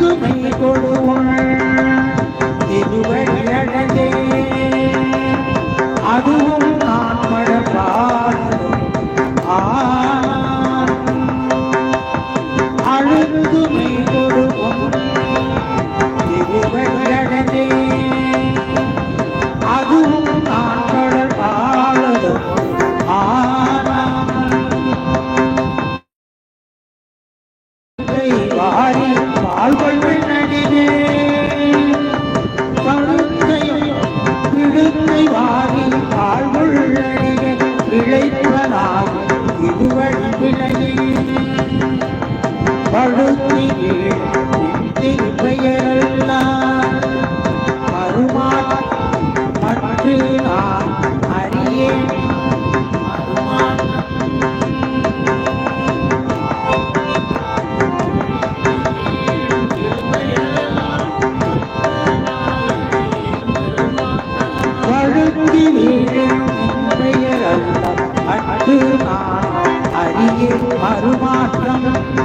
மகிமை கொள்வான் வாழ்வுள்ளடிகள் இழைப்பதால் இதுவழி விளையே மறுமாற்றம்.